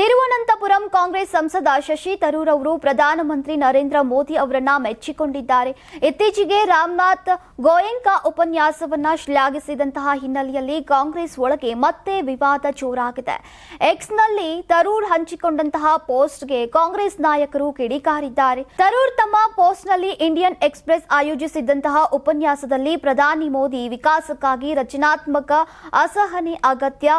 ತಿರುವನಂತಪುರಂ ಕಾಂಗ್ರೆಸ್ ಸಂಸದ ಶಶಿ ತರೂರ್ ಅವರು ಪ್ರಧಾನಮಂತ್ರಿ ನರೇಂದ್ರ ಮೋದಿ ಅವರನ್ನ ಮೆಚ್ಚಿಕೊಂಡಿದ್ದಾರೆ. ಇತ್ತೀಚೆಗೆ ರಾಮನಾಥ್ ಗೋಯಂಕಾ ಉಪನ್ಯಾಸವನ್ನ ಶ್ಲಾಘಿಸಿದಂತಹ ಹಿನ್ನೆಲೆಯಲ್ಲಿ ಕಾಂಗ್ರೆಸ್ ಒಳಗೆ ಮತ್ತೆ ವಿವಾದ ಜೋರಾಗಿದೆ. ಎಕ್ಸ್ನಲ್ಲಿ ತರೂರ್ ಹಂಚಿಕೊಂಡಂತಹ ಪೋಸ್ಟ್ಗೆ ಕಾಂಗ್ರೆಸ್ ನಾಯಕರು ಕಿಡಿಕಾರಿದ್ದಾರೆ. ತರೂರ್ ತಮ್ಮ ಪೋಸ್ಟ್ನಲ್ಲಿ ಇಂಡಿಯನ್ ಎಕ್ಸ್ಪ್ರೆಸ್ ಆಯೋಜಿಸಿದ್ದಂತಹ ಉಪನ್ಯಾಸದಲ್ಲಿ ಪ್ರಧಾನಿ ಮೋದಿ ವಿಕಾಸಕ್ಕಾಗಿ ರಚನಾತ್ಮಕ, ಅಸಹನೆ, ಅಗತ್ಯ,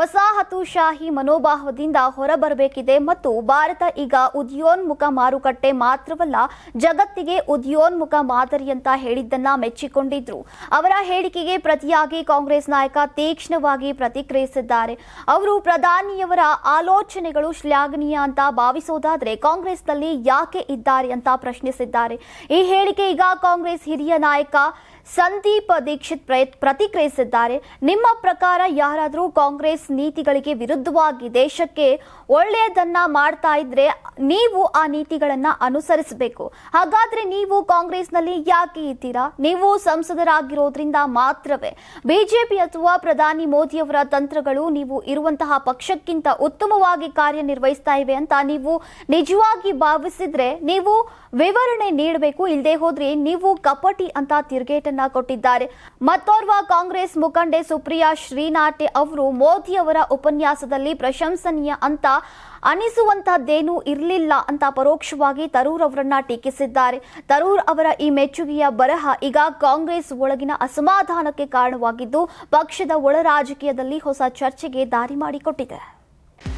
ವಸಾಹತುಶಾಹಿ ಮನೋಭಾವದಿಂದ ಹೊರಬರಬೇಕಿದೆ ಮತ್ತು ಭಾರತ ಈಗ ಉದ್ಯೋನ್ಮುಖ ಮಾರುಕಟ್ಟೆ ಮಾತ್ರವಲ್ಲ ಜಗತ್ತಿಗೆ ಉದ್ಯೋನ್ಮುಖ ಮಾದರಿ ಅಂತ ಹೇಳಿದ್ದನ್ನ ಮೆಚ್ಚಿಕೊಂಡಿದ್ರು. ಅವರ ಹೇಳಿಕೆಗೆ ಪ್ರತಿಯಾಗಿ ಕಾಂಗ್ರೆಸ್ ನಾಯಕ ತೀಕ್ಷ್ಣವಾಗಿ ಪ್ರತಿಕ್ರಿಯಿಸಿದ್ದಾರೆ. ಅವರು ಪ್ರಧಾನಿಯವರ ಆಲೋಚನೆಗಳು ಶ್ಲಾಘನೀಯ ಅಂತ ಭಾವಿಸೋದಾದ್ರೆ ಕಾಂಗ್ರೆಸ್ನಲ್ಲಿ ಯಾಕೆ ಇದ್ದಾರೆ ಅಂತ ಪ್ರಶ್ನಿಸಿದ್ದಾರೆ. ಈ ಹೇಳಿಕೆ ಈಗ ಕಾಂಗ್ರೆಸ್ ಹಿರಿಯ ನಾಯಕ ಸಂದೀಪ್ ದೀಕ್ಷಿತ್ ಪ್ರತಿಕ್ರಿಯಿಸಿದ್ದಾರೆ. ನಿಮ್ಮ ಪ್ರಕಾರ ಯಾರಾದರೂ ಕಾಂಗ್ರೆಸ್ ನೀತಿಗಳಿಗೆ ವಿರುದ್ಧವಾಗಿ ದೇಶಕ್ಕೆ ಒಳ್ಳೆಯದನ್ನ ಮಾಡ್ತಾ ಇದ್ರೆ ನೀವು ಆ ನೀತಿಗಳನ್ನ ಅನುಸರಿಸಬೇಕು. ಹಾಗಾದ್ರೆ ನೀವು ಕಾಂಗ್ರೆಸ್ನಲ್ಲಿ ಯಾಕೆ ಇದ್ದೀರಾ? ನೀವು ಸಂಸದರಾಗಿರೋದ್ರಿಂದ ಮಾತ್ರವೇ. ಬಿಜೆಪಿ ಅಥವಾ ಪ್ರಧಾನಿ ಮೋದಿಯವರ ತಂತ್ರಗಳು ನೀವು ಇರುವಂತಹ ಪಕ್ಷಕ್ಕಿಂತ ಉತ್ತಮವಾಗಿ ಕಾರ್ಯನಿರ್ವಹಿಸ್ತಾ ಇವೆ ಅಂತ ನೀವು ನಿಜವಾಗಿ ಭಾವಿಸಿದ್ರೆ ನೀವು ವಿವರಣೆ ನೀಡಬೇಕು. ಇಲ್ಲದೆ ಹೋದ್ರೆ ನೀವು ಕಪಟಿ ಅಂತ ತಿರುಗೇಟನ್ನ ಕೊಟ್ಟಿದ್ದಾರೆ. ಮತ್ತೋರ್ವ ಕಾಂಗ್ರೆಸ್ ಮುಖಂಡೆ ಸುಪ್ರಿಯಾ ಶ್ರೀನಾಟೆ ಅವರು ಮೋದಿ ಅವರ ಉಪನ್ಯಾಸದಲ್ಲಿ ಪ್ರಶಂಸನೀಯ ಅಂತ ಅನಿಸುವಂತಹದ್ದೇನೂ ಇರಲಿಲ್ಲ ಅಂತ ಪರೋಕ್ಷವಾಗಿ ತರೂರ್ ಅವರನ್ನ ಟೀಕಿಸಿದ್ದಾರೆ. ತರೂರ್ ಅವರ ಈ ಮೆಚ್ಚುಗೆಯ ಬರಹ ಈಗ ಕಾಂಗ್ರೆಸ್ ಒಳಗಿನ ಅಸಮಾಧಾನಕ್ಕೆ ಕಾರಣವಾಗಿದ್ದು, ಪಕ್ಷದ ಒಳ ರಾಜಕೀಯದಲ್ಲಿ ಹೊಸ ಚರ್ಚೆಗೆ ದಾರಿ ಮಾಡಿಕೊಟ್ಟಿದೆ.